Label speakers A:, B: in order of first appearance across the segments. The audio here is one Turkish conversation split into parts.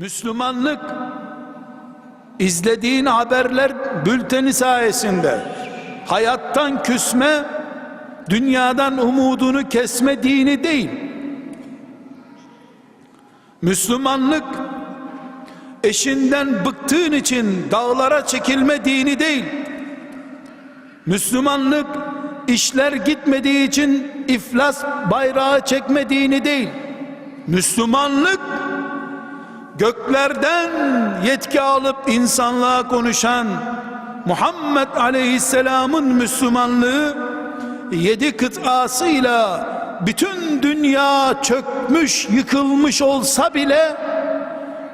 A: Müslümanlık izlediğin haberler bülteni sayesinde hayattan küsme, dünyadan umudunu kesme dini değil. Müslümanlık eşinden bıktığın için dağlara çekilme dini değil. Müslümanlık işler gitmediği için iflas bayrağı çekme dini değil. Müslümanlık göklerden yetki alıp insanlığa konuşan Muhammed Aleyhisselam'ın Müslümanlığı yedi kıtasıyla bütün dünya çökmüş yıkılmış olsa bile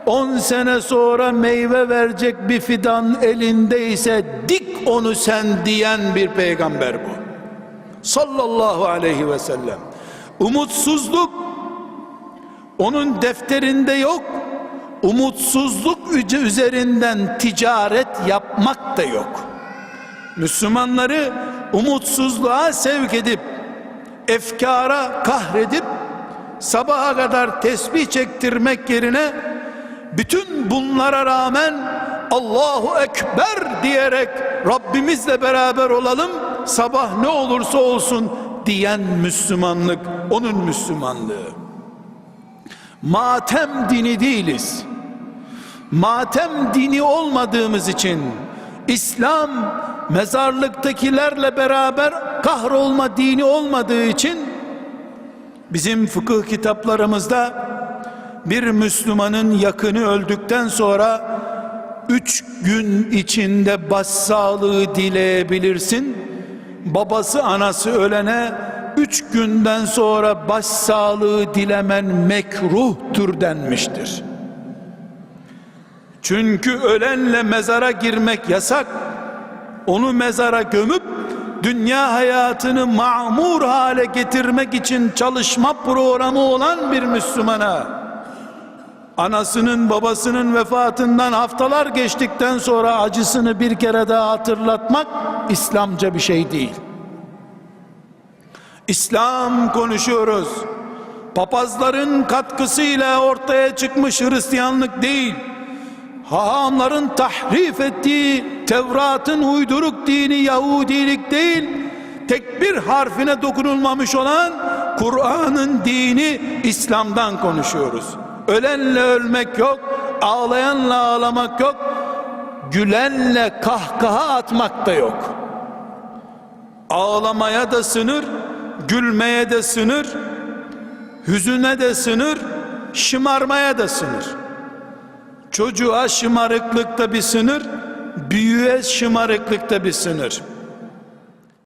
A: 10 sene sonra meyve verecek bir fidan elindeyse dik onu sen diyen bir peygamber bu. Sallallahu aleyhi ve sellem. Umutsuzluk onun defterinde yok. Umutsuzluk üzerinden ticaret yapmak da yok. Müslümanları umutsuzluğa sevk edip efkara kahredip sabaha kadar tesbih çektirmek yerine bütün bunlara rağmen Allahu Ekber diyerek Rabbimizle beraber olalım sabah ne olursa olsun diyen Müslümanlık onun Müslümanlığı matem dini değiliz matem dini olmadığımız için İslam mezarlıktakilerle beraber kahrolma dini olmadığı için bizim fıkıh kitaplarımızda bir Müslümanın yakını öldükten sonra üç gün içinde başsağlığı dileyebilirsin. Babası anası ölene üç günden sonra başsağlığı dilemen mekruhtur denmiştir. Çünkü ölenle mezara girmek yasak. Onu mezara gömüp dünya hayatını mamur hale getirmek için çalışma programı olan bir Müslümana anasının babasının vefatından haftalar geçtikten sonra acısını bir kere daha hatırlatmak İslamca bir şey değil. İslam konuşuyoruz. Papazların katkısıyla ortaya çıkmış Hristiyanlık değil. Hahamların tahrif ettiği Tevrat'ın uyduruk dini Yahudilik değil. Tek bir harfine dokunulmamış olan Kur'an'ın dini İslam'dan konuşuyoruz. Ölenle ölmek yok, ağlayanla ağlamak yok, gülenle kahkaha atmak da yok. Ağlamaya da sınır, gülmeye de sınır, hüzüne de sınır, şımarmaya da sınır. Çocuğa şımarıklıkta bir sınır, büyüğe şımarıklıkta bir sınır.